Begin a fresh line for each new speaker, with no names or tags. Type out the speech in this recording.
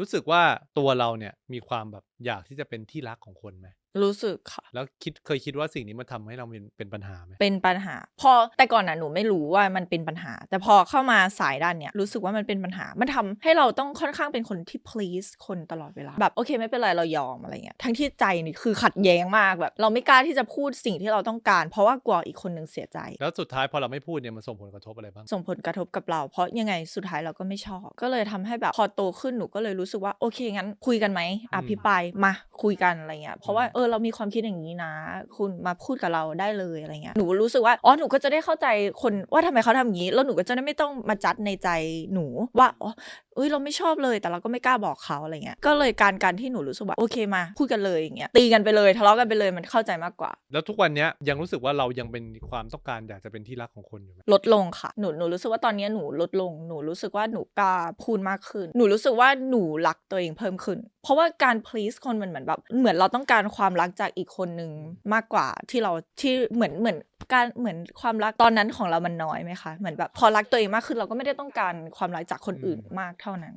รู้สึกว่าตัวเราเนี่ยมีความแบบอยากที่จะเป็นที่รักของคนไหม
รู้สึกค่ะ
แล้วคิดเคยคิดว่าสิ่งนี้มันทำให้เราเป็นเป็นปัญหาไหม
เป็นปัญหา พอแต่ก่อนน่ะหนูไม่รู้ว่ามันเป็นปัญหา แต่พอเข้ามาสายด้านเนี้ยรู้สึกว่ามันเป็นปัญหา มันทำให้เราต้องค่อนข้างเป็นคนที่ please คนตลอดเวลาแบบโอเคไม่เป็นไรเรายอมอะไรเงี้ยทั้งที่ใจนี่คือขัดแย้งมากแบบ เราไม่กล้าที่จะพูดสิ่งที่เราต้องการ เพราะว่ากลัวอีกคนหนึ่งเสียใจ
แล้วสุดท้ายพอเราไม่พูดเนี่ยมันส่งผลกระทบอะไรบ้าง
ส่งผลกระทบกับเราเพราะยังไงสุดท้ายเราก็ไม่ชอบ ก็เลยทำให้แบบพอโตขึ้นหนูก็เลยรู้สึกว่าโอเคงั้นคุยกันไหมอภิปรายมาคุยกันอะไรเงี้ยเพราะว่าเออเรามีความคิดอย่างนี้นะ คุณมาพูดกับเราได้เลยอะไรเงี้ยหนูรู้สึกว่าอ๋อหนูก็จะได้เข้าใจคนว่าทำไมเขาทำอย่างนี้ แล้วหนูก็จะได้ไม่ต้องมาจัดในใจหนูว่าอ๋อ อ้ยเราไม่ชอบเลย แต่เราก็ไม่กล้าบอกเขาอะไรเงี้ยก็เลยการการที่หนูรู้สึกว่าโอเคมาพูดกันเลยอย่างเงี้ยตีกันไปเลยทะเลาะกันไปเลยมันเข้าใจมากกว่า
แล้วทุกวันเนี้ยยังรู้สึกว่าเรายังเป็นความต้องการอยากจะเป็นที่รักของคนอยู่ไหม
ลดลงค่ะหนูหนูรู้สึกว่าตอนนี้หนูลดลงหนูรู้สึกว่าหนูกล้าพูดมากขึ้น หนูรู้สึกว่าหนูรักตัวเองเพิ่มขึ้น เพราะว่าการ please คนมันเหมือนแบบเหมือนเราต้องการความรักจากอีกคนนึงมากกว่าที่เราที่เหมือนเหมือน การเหมือนความรักตอนนั้นของเรามันน้อยไหมคะเหมือนแบบพอรักตัวเองมากขึ้นเราก็ไม่ได้ต้องการความรักจากคนอื่นมากเท่านั้น